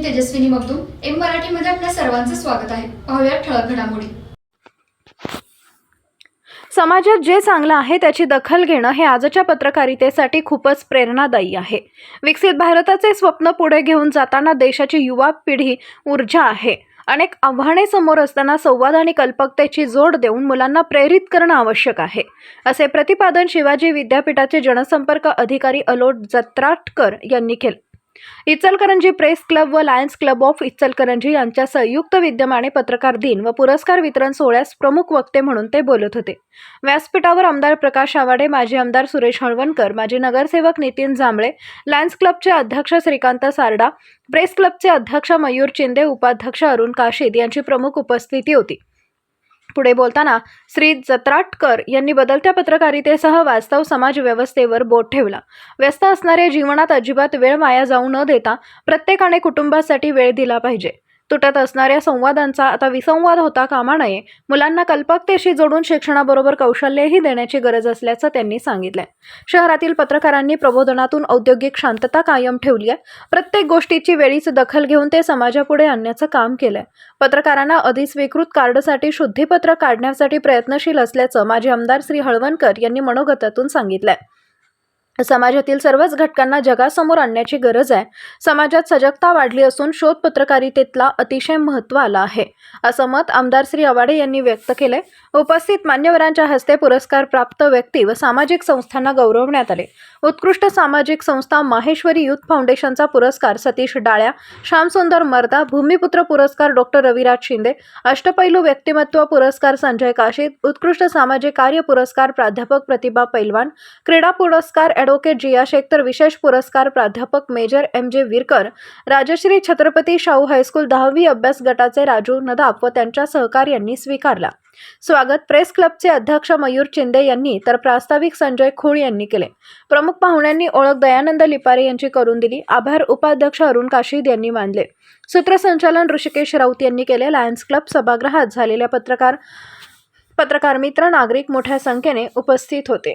मी Tejaswini Magdum M मराठीमध्ये आपल्या सर्वांचं स्वागत आहे. पाहूया ठळक घडामोडी. समाजात जे चांगलं आहे त्याची दखल घेणं हे आजच्या पत्रकारितेसाठी खूपच प्रेरणादायी आहे. विकसित भारताचे स्वप्न पुढे घेऊन जाताना देशाची युवा पिढी ऊर्जा आहे. अनेक आव्हाने समोर असताना संवाद आणि कल्पकतेची जोड देऊन मुलांना प्रेरित करणं आवश्यक आहे. असे प्रतिपादन शिवाजी विद्यापीठाचे जनसंपर्क अधिकारी अलोट जत्राटकर यांनी केलं. इचलकरंजी प्रेस क्लब व लायन्स क्लब ऑफ इचलकरंजी यांच्या संयुक्त विद्यमाने पत्रकार दिन व पुरस्कार वितरण सोहळ्यास प्रमुख वक्ते म्हणून ते बोलत होते. व्यासपीठावर आमदार प्रकाश आवाडे माजी आमदार सुरेश हळवणकर माजी नगरसेवक नितीन जांभळे लायन्स क्लबचे अध्यक्ष श्रीकांत सारडा प्रेस क्लबचे अध्यक्ष मयूर चिंदे उपाध्यक्ष अरुण काशीद यांची प्रमुख उपस्थिती होती. पुढे बोलताना श्री जत्राटकर यांनी बदलत्या पत्रकारितेसह वास्तव समाज व्यवस्थेवर बोट ठेवला. व्यस्त असणाऱ्या जीवनात अजिबात वेळ वाया जाऊ न देता प्रत्येकाने कुटुंबासाठी वेळ दिला पाहिजे. तुटत असणाऱ्या संवादांचा आता विसंवाद होता कामा नये. मुलांना कल्पकतेशी जोडून शिक्षणाबरोबर कौशल्यही देण्याची गरज असल्याचं त्यांनी सांगितलंय. शहरातील पत्रकारांनी प्रबोधनातून औद्योगिक शांतता कायम ठेवली आहे. प्रत्येक गोष्टीची वेळीच दखल घेऊन ते समाजापुढे आणण्याचं काम केलंय. पत्रकारांना अधिस्वीकृत कार्डसाठी शुद्धीपत्र काढण्यासाठी प्रयत्नशील असल्याचं माजी आमदार श्री हळवणकर यांनी मनोगतातून सांगितलंय. समाजातील सर्वच घटकांना जगासमोर आणण्याची गरज आहे. समाजात सजगता वाढली असून शोध पत्रकारितेतला अतिशय महत्त्व आला आहे. असं मत आमदार श्री आवाडे यांनी व्यक्त केले उपस्थित मान्यवरांच्या हस्ते पुरस्कार प्राप्त व्यक्ती व सामाजिक संस्थांना गौरवण्यात आले. उत्कृष्ट सामाजिक संस्था माहेश्वरी युथ फाउंडेशनचा पुरस्कार सतीश डाळ्या श्यामसुंदर मर्दा भूमिपुत्र पुरस्कार डॉक्टर रविराज शिंदे अष्टपैलू व्यक्तिमत्व पुरस्कार संजय काशीद उत्कृष्ट सामाजिक कार्य पुरस्कार प्राध्यापक प्रतिभा पैलवान क्रीडा पुरस्कार ॲडव्होकेट जिया शेख तर विशेष पुरस्कार प्राध्यापक major M J Virkar Rajarshi Chhatrapati Shahu high school दहावी अभ्यास गटाचे राजू नदाप व त्यांच्या सहकार्यांनी स्वीकारला. स्वागत प्रेस क्लबचे अध्यक्ष मयूर चिंदे यांनी तर प्रास्ताविक संजय खोळ यांनी केले. प्रमुख पाहुण्यांनी ओळख दयानंद लिपारे यांची करून दिली. आभार उपाध्यक्ष अरुण काशीद यांनी मानले. सूत्रसंचालन ऋषिकेश राऊत यांनी केले. लायन्स क्लब सभागृहात झालेल्या पत्रकार पत्रकार मित्र नागरिक मोठ्या संख्येने उपस्थित होते.